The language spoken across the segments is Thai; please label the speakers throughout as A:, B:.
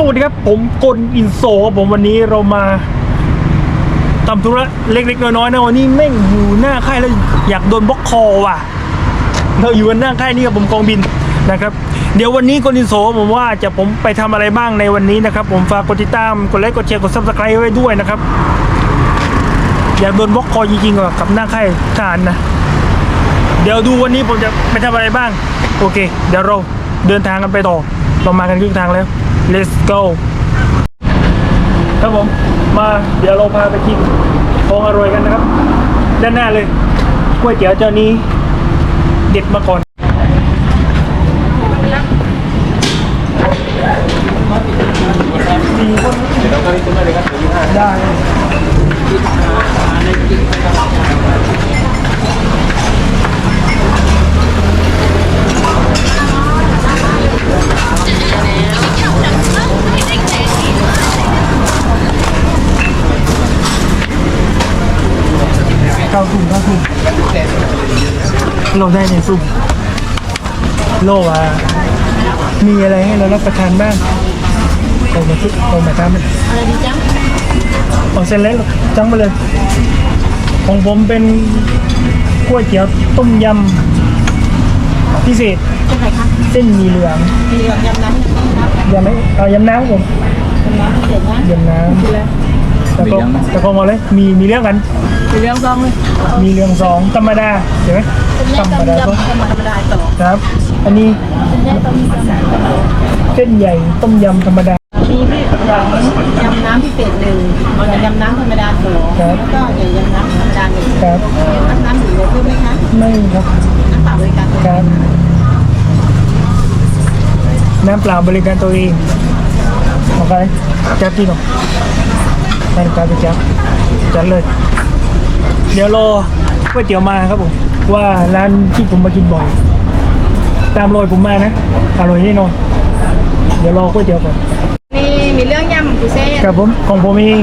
A: สวัสดีครับ ผมกลอินโซครับผมวันนี้เรามาทำธุระเล็กๆน้อยๆนะวันนี้แม่งอยู่หน้าค่ายแล้วอยากโดนบล็อกคอว่ะ เราอยู่กันหน้าค่ายนี้กับผมกองบินนะครับ เดี๋ยววันนี้กลอินโซผมว่าจะผมไปทำอะไรบ้างในวันนี้นะครับ ผมฝากกดติดตามกดไลค์กดแชร์กดซับสไครต์ไว้ด้วยนะครับ อยากโดนบล็อกคอจริงๆกับกับหน้าค่ายทหารนะ เดี๋ยวดูวันนี้ผมจะไปทำอะไรบ้าง โอเค เดี๋ยวเราเดินทางกันไปต่อเรามากันครึ่งทางแล้ว let's go ครับผม มาเดี๋ยวเราพาไปกินของอร่อยกันนะครับ ด้านหน้าเลยก๋วยเตี๋ยวเจ้านี้ เด็ดมาก่อน เราได้ในซุปโลว่ามีอะไรให้เรารับประทานบ้างเอามาซุปเอามาทำมัน
B: อะไรดีจ๊ะ
A: เอาเส้นเล็กจังไปเลย ของผมเป็นก๋วยเตี๋ยวต้มยำพิเศษ
B: จะไหนคะ
A: เส้นหมีเหลือง
B: มีเหลืองยำน้ำครับ
A: ยำไม่เอายำน้ำผม
B: ยำน้ำพิเศษนะ
A: ยำน้
B: คื ออะไรำ
A: แล้วก็แล้วก็มาเลย มีมีเรื่องกัน
B: มีเหลืองซองเลย
A: มีเรื่องสองธรรมดาใช่ไหม
B: เป็นแยก
A: ธรรม
B: ต้ม
A: ดายำก็
B: ธรรมดาต่อ
A: ครับ อันนี้
B: เป็นแยกต้มยำ
A: เส้นใหญ่ต้มยำธรรมดา
B: มีพี่ยำน้ำพิเศษหนึ่งยำน้ำธรรมดาสอง
A: ครับ
B: แล้วก็อย่างยำน้ำธรรมดาหนึ่ง
A: ครับ
B: น้ำน้ำหนึ่งเลยเพิ่มไหมคะ
A: ไม่ครับ
B: น้ำเปล่าบริการตัว
A: ครับน้ำเปล่าบริการตัวเองโอเคจัดที่หนอ ยให้การไปจับจัดเลย เดี๋ยวรอก๋วยเตี๋ยวมาครับผมว่าร้านที่ผมมากินบ่อย ตามรอยผมมานะอร่อยแน่นอนเดี๋ยวรอก๋วยเตี๋ยวก่อน
B: นี่มีเรื่องยำพิเศษ
A: ครับผมของผมเอง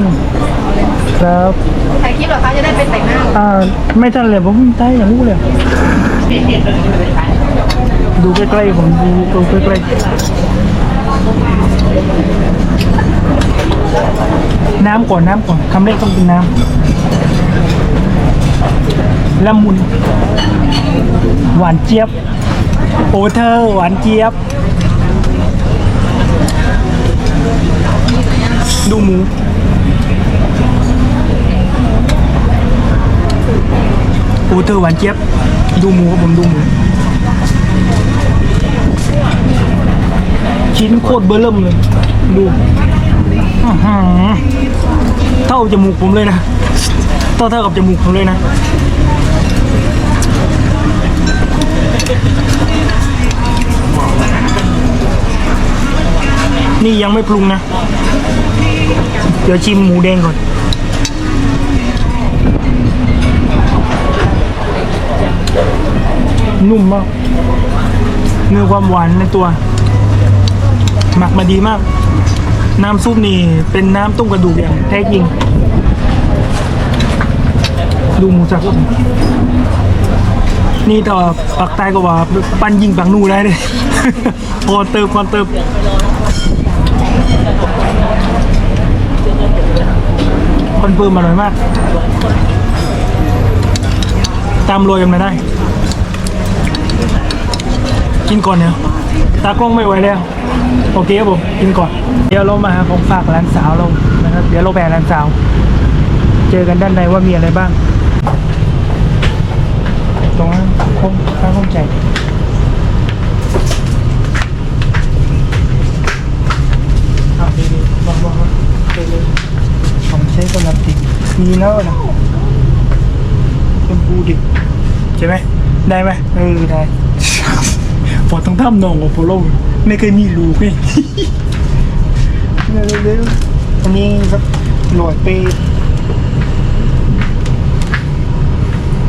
A: ครับ
B: ถ่ายคลิปเหรอคะจะได้เป็นแต่งหน้า
A: อ่าไม่ทันเลยผมใช่อย่างรู้เลยดูใกล้ๆผมดูดูใกล้ๆ น้ำก่อนน้ำก่อนคำแรกต้องเป็นน้ำละมุน หวานเจี๊ยบ โอเธอหวานเจี๊ยบ ดูหมูโอเธอหวานเจี๊ยบ ดูหมูครับผมดูหมู ชิ้นโคตรเบอร์เริ่มเลย ดูอื้อหือเท่าจมูกผมเลยนะเท่าเท่ากับจมูกผมเลยนะนี่ยังไม่ปรุงนะ เดี๋ยวชิมหมูแดงก่อน นุ่มมากมีความหวานในตัว หมักมาดีมาก น้ำซุปนี่เป็นน้ำต้มกระดูกอย่างแท้จริง ดูหมูสับนี่ต่อปักใต้ก็ว่า ปั้นยิงปังนูได้เลยพอเติมพอเติมคอนเฟิร์มอร่อยมาก ตามโรยกันมาได้ กินก่อนเนี่ย ตากล้องไม่ไหวแล้ว โอเคครับผมกินก่อน เดี๋ยวเรามาหาของฝากร้านสาวเรานะครับ เดี๋ยวเราแบร้านสาว เจอกันด้านในว่ามีอะไรบ้าง ตรงนั้นห้องข้างห้องใจเอาดีๆวางๆๆเร็วๆของใช้สำหรับเด็กมีแล้วนะชมพูดิบใช่ไหมได้ไหมเออได้พอต้องทำนองของโฟโล ไม่เคยมีลูกนี่เร็วๆอันนี้ครับโหลดไป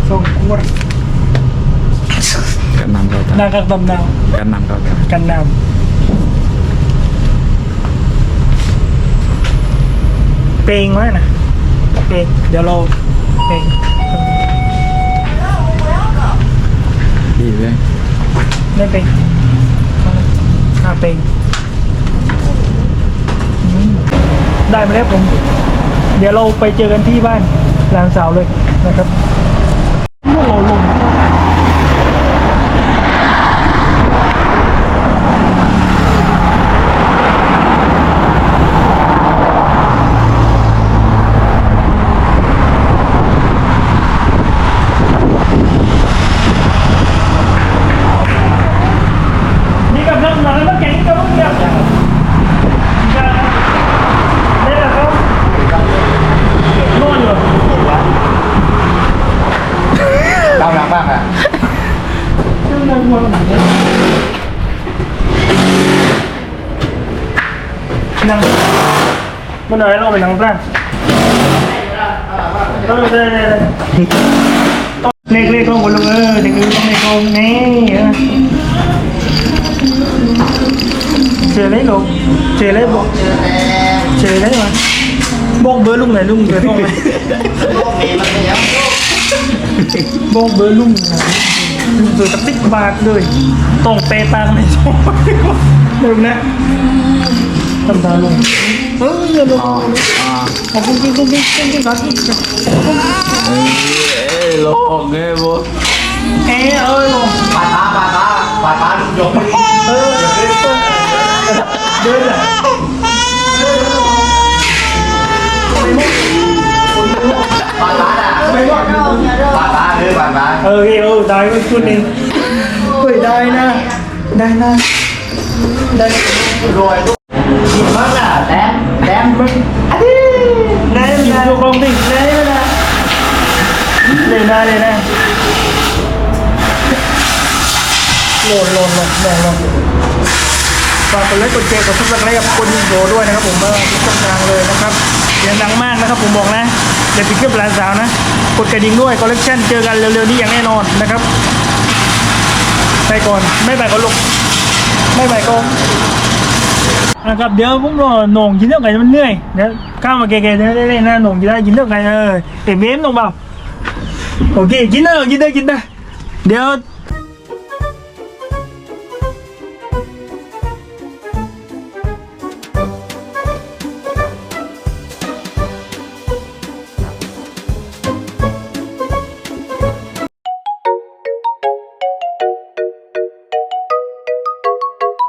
A: สองขวด
C: กันนำเรา
A: หน้ากักดำนาว
C: กันนำเรา
A: กันน้ำเปงไว้นะเปงเดี๋ยวเราเปง
C: ดีเลย
A: ไม่เปงอ่าเปงได้มาแล้วผม เดี๋ยวเราไปเจอกันที่บ้านหลานสาวเลยนะครับ มันอะไรเราไปนั่งร้านเออได้ได้ได้เล็กเล็กลงบนลงเออเด็กเล็กลงเล็กลงนี่เจอเลยลูกเจอเลยบอกเจอเลยมาบอกเบอร์ลุงไหนลุงเบอร์ต้องไหนบอกเบอร์ลุงลุงเบอตะติ๊กบาทเลยต้องเปตังค์ในช่องลุงนะทำตาลงเอออย่าลงขอบคุณจริงจริงจริงจริงจริงครับ
C: เอ้ยโลกเงี้ยบ่
A: เออเตา
C: ปาตาปาตาลุง
A: นะ
C: ปาตาอะ
A: ไม่ว่า
C: ปาตาเลยปาตา
A: เออเออได้ก็ชุดนึงเฮ้ยได้นะได้นะได้
C: รวยลู กกินมากอะแต้มแต้มมึงอันนี้
A: ได้กินตัวกองดิได้นะเลยนะเลยนะโหลดโหลดโหลดแรงลงฝากกดไลค์กดแชร์กดซับสไครต์กับคนโดด้วยนะครับ ผมเมื่อทุกช่องทางเลยนะครับเสียงดังมากนะครับ ผมบอกนะเดี๋ยวปิดเครื่องปลาสาวนะกดกระดิ่งด้วยคอลเลคชันเจอกันเร็วๆนี้อย่างแน่นอนนะครับไปก่อนไม่ไปก็ลุกไม่ไปก็ นะครับเดี๋ยวผมรอหน่งกินเรื่องไก่มันเหนื่อยเดี๋ยวข้าวมาเก๋ๆเดี๋ยวได้เลยนะหน่งกินได้กินเรื่องไก่เออเอ็มเอ็มหน่งเปล่าโอเคกินได้กินได้กินได้เดี๋ยว